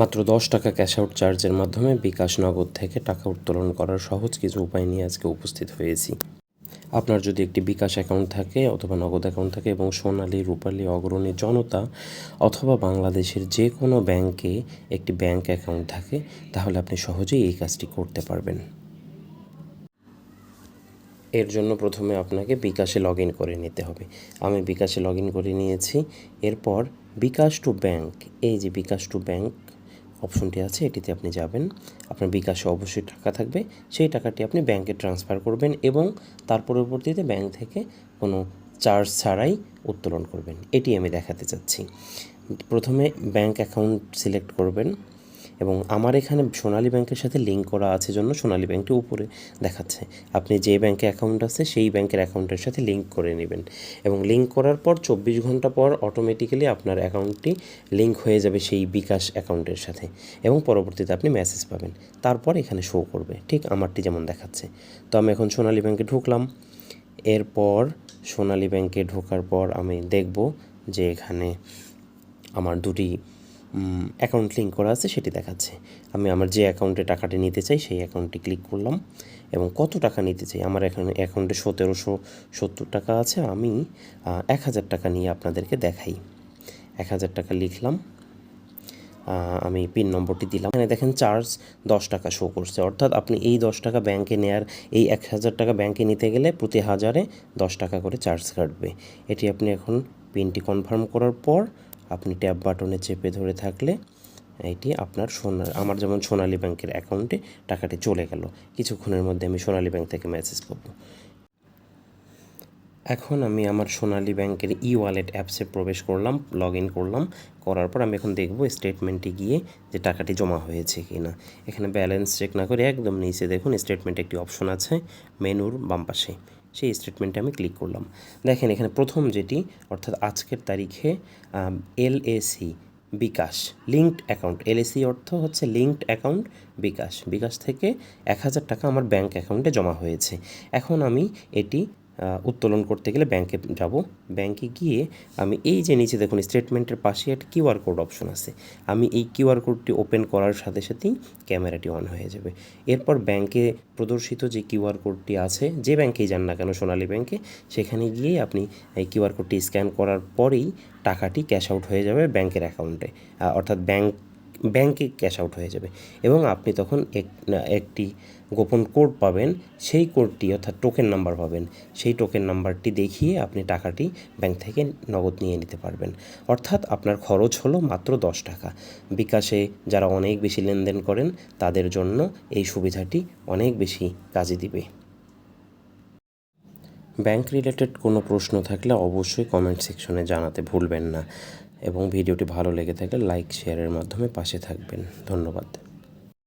মাত্র দশ টাকা ক্যাশ আউট চার্জের মাধ্যমে বিকাশ নগদ থেকে টাকা উত্তোলন করার সহজ কিছু উপায় নিয়ে আজকে উপস্থিত হয়েছি। আপনার যদি একটি বিকাশ অ্যাকাউন্ট থাকে অথবা নগদ অ্যাকাউন্ট থাকে এবং সোনালী, রূপালী, অগ্রণী জনতা অথবা বাংলাদেশের যে কোনো ব্যাংকে একটি ব্যাংক অ্যাকাউন্ট থাকে, তাহলে আপনি সহজেই এই কাজটি করতে পারবেন। এর জন্য প্রথমে আপনাকে বিকাশে লগ ইন করে নিতে হবে। আমি বিকাশে লগ ইন করে নিয়েছি। এরপর বিকাশ টু ব্যাংক এই যে বিকাশ টু ব্যাংক অপশনটি আছে, এটিতে আপনি যাবেন। আপনার বিকাশে অবশ্যই টাকা থাকবে। সেই টাকাটি আপনি ব্যাংকে ট্রান্সফার করবেন এবং তার পরবর্তীতে ব্যাংক থেকে কোনো চার্জ ছাড়াই উত্তোলন করবেন। এটি আমি দেখাতে চাচ্ছি। প্রথমে ব্যাংক অ্যাকাউন্ট সিলেক্ট করবেন। এবং আমার এখানে সোনালী ব্যাংকের সাথে লিঙ্ক করা আছে জন্য সোনালী ব্যাংকটি উপরে দেখাচ্ছে। আপনি যে ব্যাংকে অ্যাকাউন্ট আছে, সেই ব্যাংকের অ্যাকাউন্টের সাথে লিঙ্ক করে নেবেন। এবং লিঙ্ক করার পর চব্বিশ ঘণ্টা পর অটোমেটিক্যালি আপনার অ্যাকাউন্টটি লিঙ্ক হয়ে যাবে সেই বিকাশ অ্যাকাউন্টের সাথে। এবং পরবর্তীতে আপনি মেসেজ পাবেন। তারপর এখানে শো করবে। ঠিক আমারটি যেমন দেখাচ্ছে। তো আমি এখন সোনালী ব্যাংকে ঢুকলাম। এরপর সোনালী ব্যাংকে ঢোকার পর আমি দেখব যে এখানে আমার দুটি অ্যাকাউন্ট লিঙ্ক করা আছে, সেটি দেখাচ্ছে। আমি আমার যে অ্যাকাউন্টে টাকাটি নিতে চাই, সেই অ্যাকাউন্টটি ক্লিক করলাম এবং কত টাকা নিতে চাই? আমার এখানে অ্যাকাউন্টে সতেরোশো সত্তর টাকা আছে। আমি এক হাজার টাকা নিয়ে আপনাদেরকে দেখাই। এক হাজার টাকা লিখলাম। আমি পিন নম্বরটি দিলাম। এখানে দেখেন চার্জ দশ টাকা শো করছে। অর্থাৎ আপনি এই দশ টাকা ব্যাংকে নেয়ার, এই এক হাজার টাকা ব্যাংকে নিতে গেলে প্রতি হাজারে দশ টাকা করে চার্জ কাটবে। এটি আপনি এখন পিনটি কনফার্ম করার পর আপনি ট্যাব বাটনে চেপে ধরে থাকলে এটি আপনার সোনা আমার যেমন সোনালী ব্যাংকের অ্যাকাউন্টে টাকাটি চলে গেল। কিছুক্ষণের মধ্যে আমি সোনালী ব্যাংক থেকে মেসেজ পাবো এখন আমি আমার সোনালী ব্যাংকের ই ওয়ালেট অ্যাপসে প্রবেশ করলাম লগ ইন করলাম, করার পর আমি এখন দেখব স্টেটমেন্টে গিয়ে যে টাকাটি জমা হয়েছে কি না এখানে ব্যালেন্স চেক না করে একদম নিচে দেখুন স্টেটমেন্ট একটি অপশন আছে মেনুর বাম পাশে। সেই স্টেটমেন্টে আমি ক্লিক করলাম। দেখেন এখানে প্রথম যেটি, অর্থাৎ আজকের তারিখে L AC bKash linked account LAC অর্থ হচ্ছে লিঙ্কড অ্যাকাউন্ট বিকাশ। বিকাশ থেকে এক হাজার টাকা আমার ব্যাঙ্ক অ্যাকাউন্টে জমা হয়েছে। এখন আমি এটি উত্তোলন করতে গেলে ব্যাংকে যাব। ব্যাংকে গিয়ে আমি এই যে নিচে দেখুন স্টেটমেন্টের পাশে একটা কিউআর কোড অপশন আছে। আমি এই কিউআর কোডটি ওপেন করার সাথে সাথেই ক্যামেরাটি অন হয়ে যাবে। এরপর ব্যাংকে প্রদর্শিত যে কিউআর কোডটি আছে, যে ব্যাংকেই যান না কেন, সোনালী ব্যাংকে সেখানে গিয়েই আপনি এই কিউআর কোডটি স্ক্যান করার পরেই টাকাটি ক্যাশ আউট হয়ে যাবে ব্যাংকের অ্যাকাউন্টে অর্থাৎ ব্যাংক ব্যাংকে ক্যাশ আউট হয়ে যাবে। এবং আপনি তখন এক একটি গোপন কোড পাবেন, সেই কোডটি অর্থাৎ টোকেন নাম্বার পাবেন। সেই টোকেন নাম্বারটি দেখিয়ে আপনি টাকাটি ব্যাংক থেকে নগদ নিয়ে নিতে পারবেন। অর্থাৎ আপনার খরচ হলো মাত্র দশ টাকা। বিকাশে যারা অনেক বেশি লেনদেন করেন, তাদের জন্য এই সুবিধাটি অনেক বেশি কাজে দিবে। ব্যাংক রিলেটেড কোনো প্রশ্ন থাকলে অবশ্যই কমেন্ট সেকশনে জানাতে ভুলবেন না। এবং ভিডিওটি ভালো লেগে থাকলে লাইক শেয়ারের মাধ্যমে পাশে থাকবেন। ধন্যবাদ।